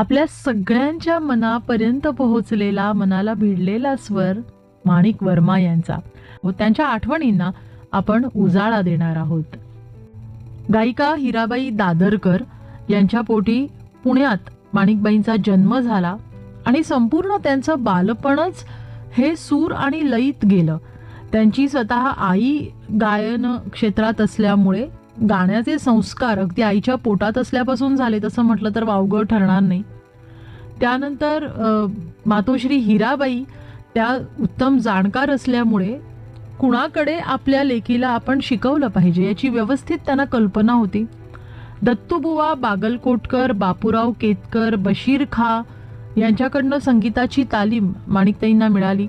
आपल्या सगळ्यांच्या मनापर्यंत पोहोचलेला मनाला भिडलेला स्वर माणिक वर्मा यांचा. व त्यांच्या आठवणींना आपण उजाळा देणार आहोत. गायिका हिराबाई दादरकर यांच्या पोटी पुण्यात माणिकबाईंचा जन्म झाला आणि संपूर्ण त्यांचं बालपणच हे सूर आणि लयीत गेलं. त्यांची स्वतः आई गायन क्षेत्रात असल्यामुळे गाण्याचे संस्कार अगदी आईच्या पोटात असल्यापासून झाले तसं म्हटलं तर वावगं ठरणार नाही. त्यानंतर मातोश्री हिराबाई त्या उत्तम जाणकार असल्यामुळे कुणाकडे आपल्या लेकीला आपण शिकवलं पाहिजे याची व्यवस्थित त्यांना कल्पना होती. दत्तूबुवा बागलकोटकर बापूराव केतकर बशीर खा यांच्याकडनं संगीताची तालीम माणिकताईंना मिळाली.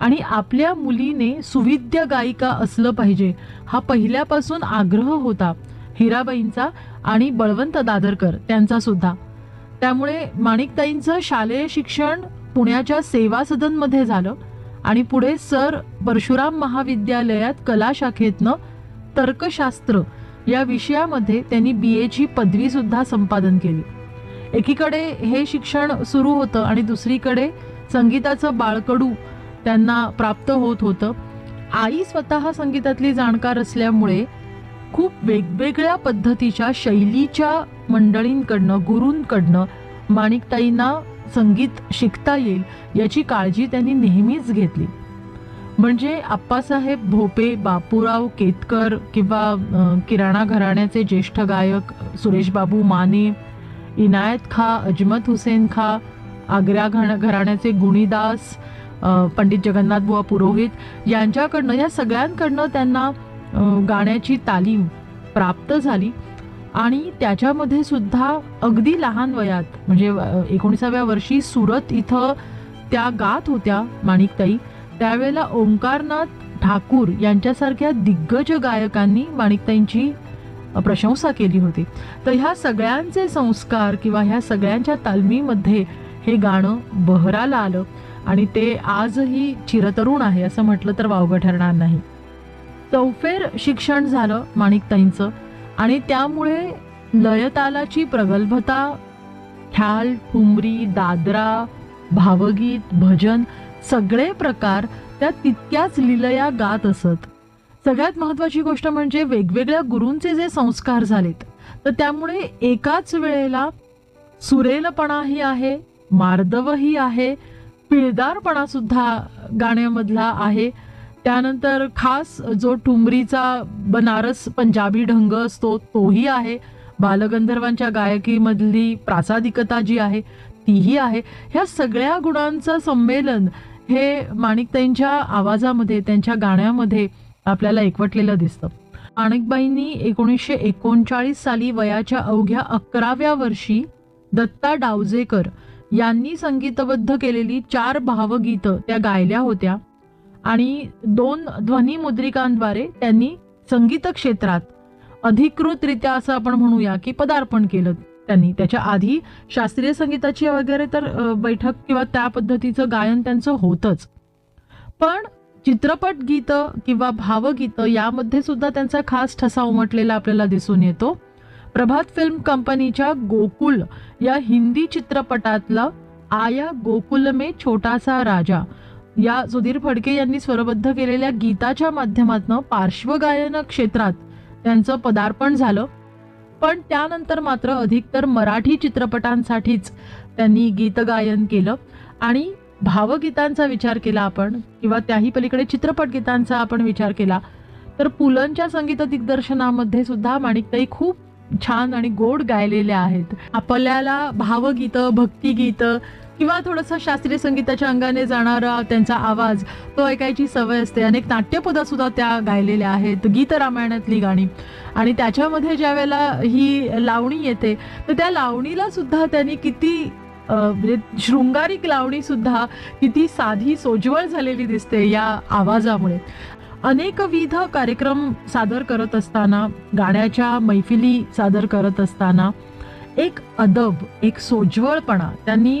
आणि आपल्या मुलीने सुविद्य गायिका असलं पाहिजे हा पहिल्यापासून आग्रह होता हिराबाईंचा आणि बळवंत दादरकर त्यांचा सुद्धा. त्यामुळे माणिकताईंचं शालेय शिक्षण पुण्याच्या सेवा सदनमध्ये झालं आणि पुढे सर परशुराम महाविद्यालयात कला शाखेतनं तर्कशास्त्र या विषयामध्ये त्यांनी बी एची पदवी सुद्धा संपादन केली. एकीकडे हे शिक्षण सुरू होतं आणि दुसरीकडे संगीताचं बाळकडू त्यांना प्राप्त होत होतं. आई स्वतः संगीतातली जाणकार असल्यामुळे खूप वेगवेगळ्या पद्धतीच्या शैलीच्या मंडळींकडनं गुरूंकडनं माणिकताईंना संगीत शिकता येईल याची काळजी त्यांनी नेहमीच घेतली. म्हणजे आप्पासाहेब भोपे बापूराव केतकर किंवा किराणा घराण्याचे ज्येष्ठ गायक सुरेशबाबू माने इनायत खा अजमत हुसेन खा आग्रा घराण्याचे गुणीदास पंडित जगन्नाथ बुवा पुरोहित यांच्याकडनं या सगळ्यांकडनं त्यांना गाण्याची तालीम प्राप्त झाली. आणि त्याच्यामध्ये सुद्धा अगदी लहान वयात म्हणजे एकोणीसाव्या वर्षी सुरत इथं त्या गात होत्या माणिकताई. त्यावेळेला ओंकारनाथ ठाकूर यांच्यासारख्या दिग्गज गायकांनी माणिकताईंची प्रशंसा केली होती. तर ह्या सगळ्यांचे संस्कार किंवा ह्या सगळ्यांच्या तालमीमध्ये हे गाणं बहराला आलं. आणि ते आजही चिरतरुण आहे असं म्हटलं तर वावगं ठरणार नाही. चौफेर शिक्षण झालं माणिकताईंचं आणि त्यामुळे लयतालाची प्रगल्भता ख्याल ठुमरी दादरा भावगीत भजन सगळे प्रकार त्या तितक्याच लिलया गात असत. सगळ्यात महत्वाची गोष्ट म्हणजे वेगवेगळ्या गुरूंचे जे संस्कार झालेत तर त्यामुळे एकाच वेळेला सुरेलपणाही आहे मार्दवही आहे पिळदारपणा सुद्धा गाण्यामधला आहे. त्यानंतर खास जो ठुमरीचा बनारस पंजाबी ढंग असतो तोही आहे. बालगंधर्वांच्या गायकीमधली प्रासादिकता जी आहे तीही आहे. ह्या सगळ्या गुणांचं संमेलन हे माणिकताईंच्या आवाजामध्ये त्यांच्या गाण्यामध्ये आपल्याला एकवटलेलं दिसतं. माणिकबाईंनी एकोणीसशे एकोणचाळीस साली वयाच्या अवघ्या अकराव्या वर्षी दत्ता डावजेकर यांनी संगीतबद्ध केलेली चार भावगीतं त्या गायल्या होत्या आणि दोन ध्वनिमुद्रिकांद्वारे त्यांनी संगीत क्षेत्रात अधिकृतरित्या असं आपण म्हणूया की पदार्पण केलं त्यांनी. त्याच्या आधी शास्त्रीय संगीताची वगैरे तर बैठक किंवा त्या पद्धतीचं गायन त्यांचं होतच. पण चित्रपट गीतं किंवा भावगीतं यामध्ये सुद्धा त्यांचा खास ठसा उमटलेला आपल्याला दिसून येतो. प्रभात फिल्म कंपनीच्या गोकुल या हिंदी चित्रपटातलं आया गोकुल में छोटासा राजा. या सुधीर फडके यांनी स्वरबद्ध केलेल्या गीताच्या माध्यमातून पार्श्वगायन क्षेत्रात त्यांचं पदार्पण झालं. पण त्यानंतर मात्र अधिकतर मराठी चित्रपटांसाठीच त्यांनी गीतगायन केलं. आणि भावगीतांचा विचार केला आपण किंवा त्याही पलीकडे चित्रपट गीतांचा आपण विचार केला तर पुलंच्या संगीत दिग्दर्शनामध्ये सुद्धा माणिकताई खूप छान आणि गोड गायलेल्या आहेत. आपल्याला भावगीतं भक्तिगीतं किंवा थोडंसं शास्त्रीय संगीताच्या अंगाने जाणारा त्यांचा आवाज तो ऐकायची सवय असते. अनेक नाट्यपदा सुद्धा त्या गायलेल्या आहेत. गीत रामायणातली गाणी. आणि त्याच्यामध्ये ज्या वेळेला ही लावणी येते तर त्या लावणीला सुद्धा त्यांनी किती म्हणजे शृंगारिक लावणी सुद्धा किती साधी सोज्वळ झालेली दिसते या आवाजामुळे. अनेकविध कार्यक्रम सादर करत असताना गाण्याच्या मैफिली सादर करत असताना एक अदब एक सोज्वळपणा त्यांनी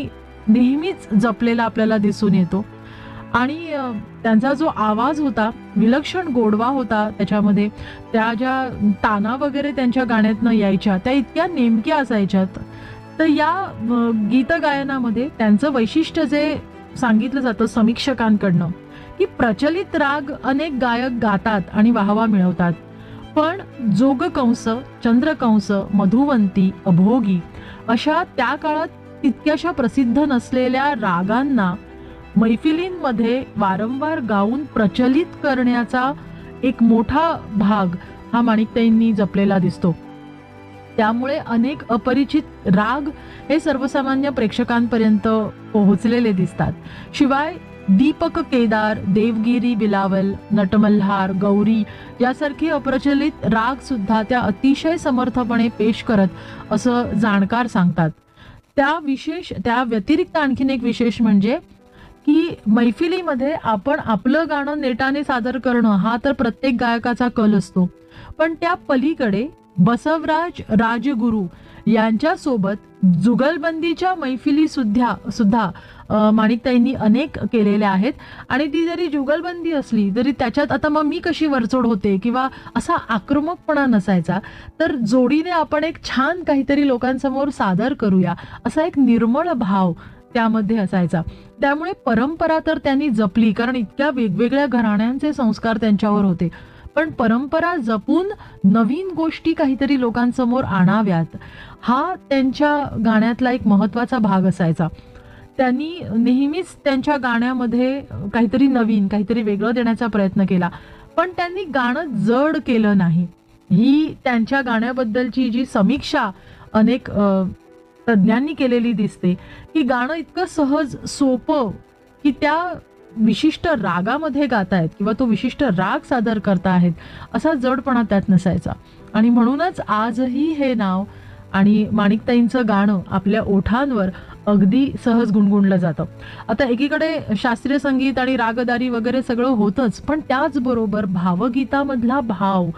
नेहमीच जपलेला आपल्याला दिसून येतो. आणि त्यांचा जो आवाज होता विलक्षण गोडवा होता त्याच्यामध्ये त्या ज्या ताना वगैरे त्यांच्या गाण्यातनं यायच्या त्या इतक्या नेमक्या असायच्यात. तर या गीतगायनामध्ये त्यांचं वैशिष्ट्य जे सांगितलं जातं समीक्षकांकडनं की प्रचलित राग अनेक गायक गातात आणि वाहवा मिळवतात. पण जोगकंस चंद्रकंस मधुवंती अभोगी अशा त्या काळात तितक्याशा प्रसिद्ध नसलेल्या रागांना मैफिलींमध्ये वारंवार गाऊन प्रचलित करण्याचा एक मोठा भाग हा माणिकताईंनी जपलेला दिसतो. त्यामुळे अनेक अपरिचित राग हे सर्वसामान्य प्रेक्षकांपर्यंत पोहोचलेले दिसतात. शिवाय दीपक केदार देवगिरी बिलावल नटमल्हार गौरी यासारखे अप्रचलित राग सुद्धा त्या अतिशय समर्थपणे पेश करत असं जाणकार सांगतात. त्या विशेष त्या व्यतिरिक्त आणखीन एक विशेष म्हणजे की मैफिलीमध्ये आपण आपलं गाणं नेटाने सादर करणं हा तर प्रत्येक गायकाचा कल असतो. पण त्या पलीकडे बसवराज राजगुरू यांच्यासोबत जुगलबंदीच्या मैफिली सुद्धा सुद्धा माणिकताईंनी अनेक केलेल्या आहेत. आणि ती जरी जुगलबंदी असली तरी त्याच्यात आता मग मी कशी वरचोड होते किंवा असा आक्रमकपणा नसायचा तर जोडीने आपण एक छान काहीतरी लोकांसमोर सादर करूया असा एक निर्मळ भाव त्यामध्ये असायचा. त्यामुळे परंपरा तर त्यांनी जपली कारण इतक्या वेगवेगळ्या घराण्यांचे संस्कार त्यांच्यावर होते. पण परंपरा जपून नवीन गोष्टी काहीतरी लोकांसमोर आणाव्यात हा त्यांच्या गाण्यातला एक महत्त्वाचा भाग असायचा. त्यांनी नेहमीच त्यांच्या गाण्यामध्ये काहीतरी नवीन काहीतरी वेगळं देण्याचा प्रयत्न केला. पण त्यांनी गाणं जड केलं नाही. ही त्यांच्या गाण्याबद्दलची जी समीक्षा अनेक तज्ज्ञांनी केलेली दिसते की गाणं इतकं सहज सोपं की त्या विशिष्ट रागामध्ये गातायत किंवा तो विशिष्ट राग सादर करतायत असा जडपणा त्यात नसायचा. आणि म्हणूनच आजही हे नाव आणि माणिकताईंचं गाणं आपल्या ओठांवर अगदी सहज गुणगुणलं जातं. आता एकीकडे शास्त्रीय संगीत आणि रागदारी वगैरे सगळं होतंच पण त्याचबरोबर भावगीतामधला भाव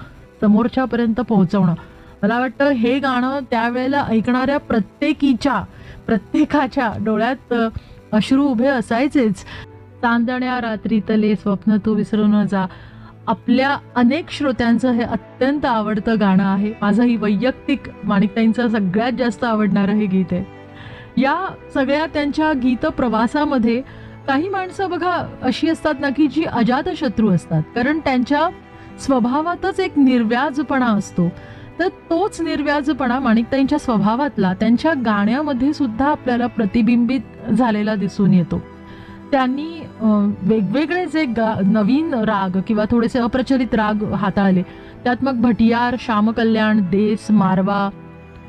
समोरच्यापर्यंत पोहोचवणं. मला वाटतं हे गाणं त्यावेळेला ऐकणाऱ्या प्रत्येकीच्या प्रत्येकाच्या डोळ्यात अश्रू उभे असायचेच. चांदण्या रात्रीतले स्वप्न तू विसरू न जा. आपल्या अनेक श्रोत्यांचं हे अत्यंत आवडतं गाणं आहे. माझं ही वैयक्तिक माणिकताईंचं सगळ्यात जास्त आवडणारं हे गीत आहे. या सगळ्या त्यांच्या गीत प्रवासामध्ये काही माणसं बघा अशी असतात ना की जी अजात शत्रू असतात. कारण त्यांच्या स्वभावातच एक निर्व्याजपणा असतो. तर तोच निर्व्याजपणा माणिकताईंच्या स्वभावातला त्यांच्या गाण्यामध्ये सुद्धा आपल्याला प्रतिबिंबित झालेला दिसून येतो. त्यांनी वेगवेगळे जे गा नवीन राग किंवा थोडेसे अप्रचलित राग हाताळले. त्यात मग भटियार श्यामकल्याण देस मारवा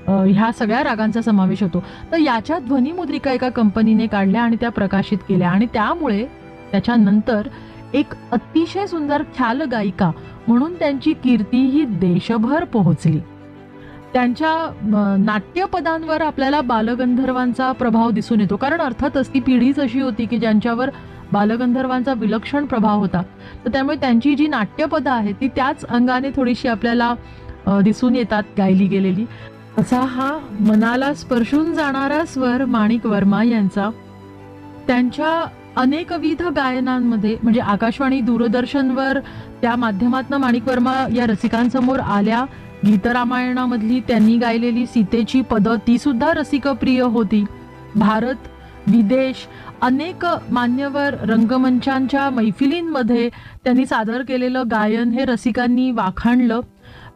ह्या सगळ्या रागांचा समावेश होतो. तर याच्या ध्वनिमुद्रिका एका कंपनीने काढल्या आणि त्या प्रकाशित केल्या. आणि त्यामुळे त्याच्यानंतर एक अतिशय सुंदर ख्याल गायिका म्हणून त्यांची कीर्ती ही देशभर पोहोचली. त्यांच्या नाट्यपदांवर आपल्याला बालगंधर्वांचा प्रभाव दिसून येतो. कारण अर्थातच ती पिढीच अशी होती की ज्यांच्यावर बालगंधर्वांचा विलक्षण प्रभाव होता. तर त्यामुळे त्यांची जी नाट्यपदं आहेत ती त्याच अंगाने थोडीशी आपल्याला दिसून येतात गायली गेलेली. असा हा मनाला स्पर्शून जाणारा स्वर माणिक वर्मा यांचा. त्यांच्या अनेकविध गायनांमध्ये म्हणजे आकाशवाणी दूरदर्शनवर त्या माध्यमातून माणिक वर्मा या रसिकांसमोर आल्या. गीतरामायणामधली त्यांनी गायलेली सीतेची पदं ती सुद्धा रसिकप्रिय होती. भारत विदेश अनेक मान्यवर रंगमंचांच्या मैफिलींमध्ये त्यांनी सादर केलेलं गायन हे रसिकांनी वाखाणलं.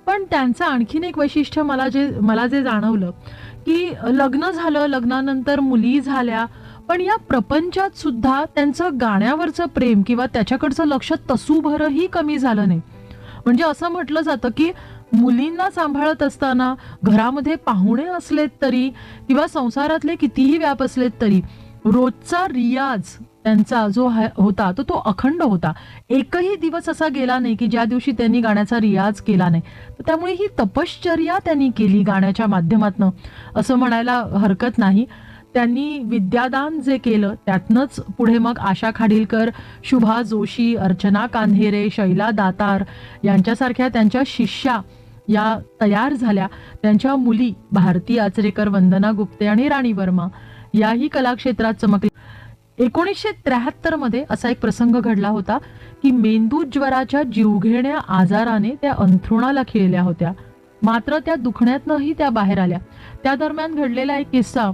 पण त्यांचं आणखीन एक वैशिष्ट्य मला जे मला जे जाणवलं की लग्न झालं लग्नानंतर मुली झाल्या पण या प्रपंचात सुद्धा त्यांचं गाण्यावरचं प्रेम किंवा त्याच्याकडचं लक्ष तसूभरही कमी झालं नाही. म्हणजे असं म्हटलं जातं की मुलींना सांभाळत असताना घरामध्ये पाहुणे असलेत तरी किंवा संसारातले कितीही व्याप असलेत तरी रोजचा रियाज त्यांचा जो होता तो तो अखंड होता. एकही दिवस असा गेला नाही की ज्या दिवशी त्यांनी गाण्याचा रियाज केला नाही. तर त्यामुळे ही तपश्चर्या त्यांनी केली गाण्याच्या माध्यमातनं. असं म्हणायला हरकत नाही. त्यांनी विद्यादान जे केलं त्यातनंच पुढे मग आशा खाडीलकर शुभा जोशी अर्चना कान्हेरे शैला दातार यांच्यासारख्या त्यांच्या शिष्या या तयार झाल्या. त्यांच्या मुली भारती आचरेकर वंदना गुप्ते आणि राणी वर्मा याही कलाक्षेत्रात चमकल्या एकोणीसशे त्र्याहत्तरमध्ये असा एक प्रसंग घडला होता की मेंदू ज्वराच्या जीवघेण्या आजाराने त्या अंथरुणाला खिळल्या होत्या. मात्र त्या दुखण्यातनंही त्या बाहेर आल्या. त्या दरम्यान घडलेला एक किस्सा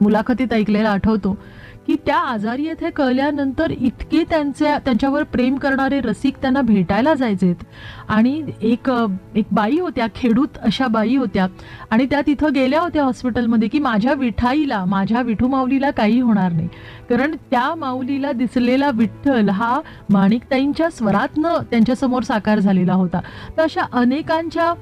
मुलाखतीत ऐकलेला आठवतो. की त्या आजारी येथे कळल्यानंतर इतके त्यांच्या त्यांच्यावर प्रेम करणारे रसिक त्यांना भेटायला जायचेत. आणि एक एक बाई होत्या खेडूत अशा बाई होत्या. आणि त्या तिथं गेल्या होत्या हॉस्पिटलमध्ये की माझ्या विठाईला माझ्या विठू माऊलीला काही होणार नाही. कारण त्या माऊलीला दिसलेला विठ्ठल हा माणिकताईंच्या स्वरातनं त्यांच्यासमोर साकार झालेला होता. तर अशा अनेकांच्या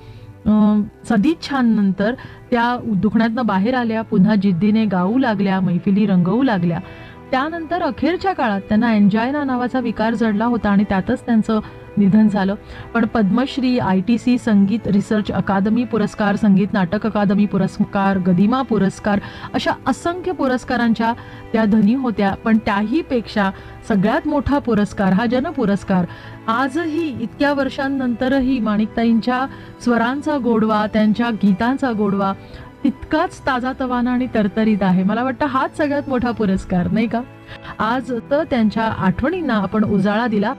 सदिच्छांनंतर त्या दुखण्यातनं बाहेर आल्या पुन्हा जिद्दीने गाऊ लागल्या मैफिली रंगवू लागल्या. त्यानंतर अखेरच्या काळात त्यांना एन्जायना नावाचा विकार जडला होता आणि त्यातच त्यांचं निधन झालं. पण Padmashri I T C Sangeet research academy पुरस्कार संगीत नाटक अकादमी पुरस्कार गदिमा पुरस्कार अशा असंख्य पुरस्कारांच्या त्या धनी होत्या. पण त्याही पेक्षा सगळ्यात मोठा पुरस्कार हा जनपुरस्कार आजही इतक्या वर्षांनंतरही माणिकताईंच्या स्वरांचा गोडवा त्यांच्या गीतांचा गोडवा तितकाच ताजा तवाना आणि तरतरीत आहे. मला वाटतं हाच सगळ्यात मोठा पुरस्कार नाही का? आज तर त्यांच्या आठवणींना आपण उजाळा दिला.